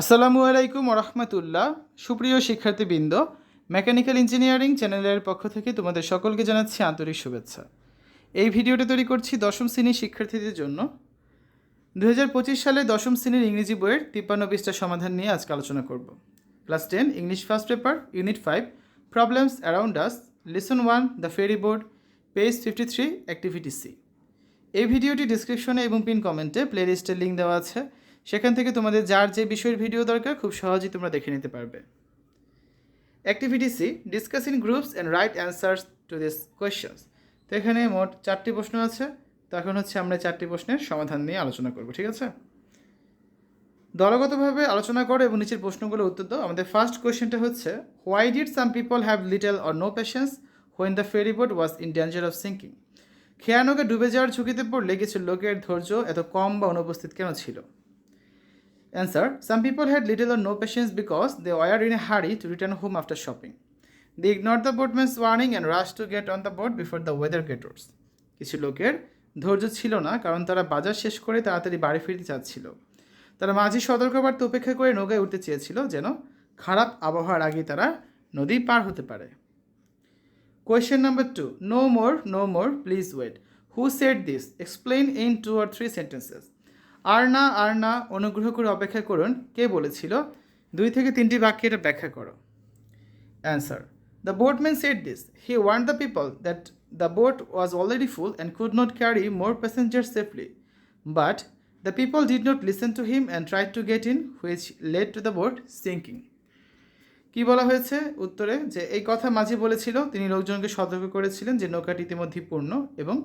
আসসালামু আলাইকুম রহমতুল্লাহ সুপ্রিয় শিক্ষার্থীবৃন্দ, মেকানিক্যাল ইঞ্জিনিয়ারিং চ্যানেলের পক্ষ থেকে তোমাদের সকলকে জানাচ্ছি আন্তরিক শুভেচ্ছা। এই ভিডিওটা তৈরি করছি দশম শ্রেণির শিক্ষার্থীদের জন্য। দু হাজার পঁচিশ সালে দশম শ্রেণির ইংরেজি বইয়ের তিপ্পান্ন পৃষ্ঠার সমাধান নিয়ে আজকে আলোচনা করব। Class ten, English first paper, unit five, problems around us, lesson one, the ferry boat, page fifty three, activity C. এই ভিডিওটি ডিসক্রিপশনে এবং পিন কমেন্টে প্লেলিস্টের লিঙ্ক দেওয়া আছে। সেখান থেকে তোমাদের যার যে বিষয়ের ভিডিও দরকার, খুব সহজেই তোমরা দেখে নিতে পারবে। Activity C discuss in groups and write answers to this questions তো এখানে মোট চারটি প্রশ্ন আছে। তো এখন হচ্ছে আমরা চারটি প্রশ্নের সমাধান নিয়ে আলোচনা করব, ঠিক আছে? দলগতভাবে আলোচনা করো এবং নিচের প্রশ্নগুলো উত্তর দাও। আমাদের ফার্স্ট কোয়েশ্চেনটা হচ্ছে why did some people have little or no patience when the ferry boat was in danger of sinking খেয়ানোকে ডুবে যাওয়ার ঝুঁকিতে পড়লে কিছু লোকের ধৈর্য এত কম বা অনুপস্থিত কেন ছিল? Answer Some people had little or no patience because they were in a hurry to return home after shopping. They ignored the boatman's warning and rushed to get on the boat before the weather get worse. কিছু লোকের ধৈর্য ছিল না কারণ তারা বাজার শেষ করে তাড়াতাড়ি বাড়ি ফিরতে চাচ্ছিল তারা মাঝি সতর্কবার্তা উপেক্ষা করে নৌকায় উঠতে চেয়েছিল যেন খারাপ আবহাওয়ার আগে তারা নদী পার হতে পারে question number two no more no more please wait who said this explain in two or three sentences আর না আর না অনুগ্রহ করে অপেক্ষা করুন। কে বলেছিল? দুই থেকে তিনটি বাক্যে এটা ব্যাখ্যা করো। Answer the boatman said this he want the people that the boat was already full and could not carry more passenger safely but the people did not listen to him and try to get in which led to the boat sinking কি বলা হয়েছে? উত্তরে যে, এই কথা মাঝি বলেছিল, তিনি লোকজনকে সতর্ক করেছিলেন যে নৌকাটি ইতিমধ্যেই পূর্ণ এবং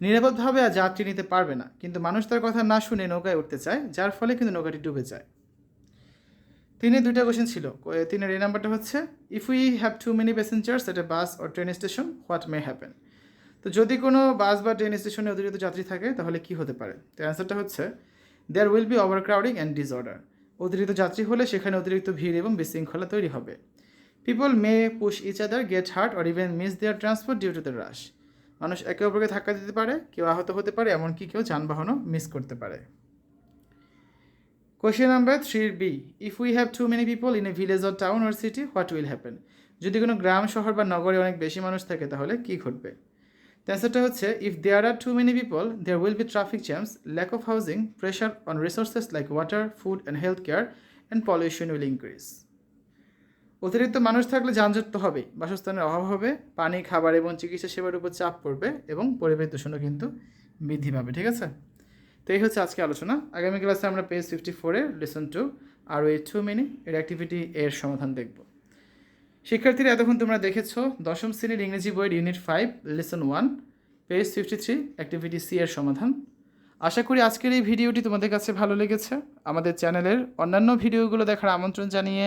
নিরাপদভাবে আর যাত্রী নিতে পারবে না। কিন্তু মানুষ তার কথা না শুনে নৌকায় উঠতে চায়, যার ফলে কিন্তু নৌকাটি ডুবে যায়। তিনে দুইটা কোশ্চেন ছিল। তিনের এই নাম্বারটা হচ্ছে if we have too many passengers at a bus or train station what may happen তো যদি কোনো বাস বা ট্রেন স্টেশনে অতিরিক্ত যাত্রী থাকে, তাহলে কি হতে পারে? তো অ্যান্সারটা হচ্ছে there will be overcrowding and disorder অতিরিক্ত যাত্রী হলে সেখানে অতিরিক্ত ভিড় এবং বিশৃঙ্খলা তৈরি হবে। People may push each other get hurt or even miss their transport due to the rush মানুষ একে অপরকে ধাক্কা দিতে পারে, কেউ আহত হতে পারে, এমনকি কেউ যানবাহনও মিস করতে পারে। কোয়েশ্চেন নাম্বার থ্রির B if we have too many people in a village or town or city what will happen যদি কোনো গ্রাম, শহর বা নগরে অনেক বেশি মানুষ থাকে, তাহলে কী ঘটবে? অ্যান্সারটা হচ্ছে if there are too many people there will be traffic jams lack of housing pressure on resources like water food and health care and pollution will increase অতিরিক্ত মানুষ থাকলে যানজট তো হবেই। বাসস্থানের অভাব হবে, পানি, খাবার এবং চিকিৎসা সেবার উপর চাপ পড়বে এবং পরিবেশ দূষণও কিন্তু বৃদ্ধি পাবে, ঠিক আছে? তো এই হচ্ছে আজকে আলোচনা। আগামী ক্লাসে আমরা পেজ ফিফটি ফোরের লেসন টু আর ওই টু মিনি এর অ্যাক্টিভিটি এর সমাধান দেখব। শিক্ষার্থীরা, এতক্ষণ তোমরা দেখেছ, দশম শ্রেণির ইংরেজি বইয়ের unit five lesson one page fifty three activity C এর সমাধান। আশা করি আজকের এই ভিডিওটি তোমাদের কাছে ভালো লেগেছে। আমাদের চ্যানেলের অন্যান্য ভিডিওগুলো দেখার আমন্ত্রণ জানিয়ে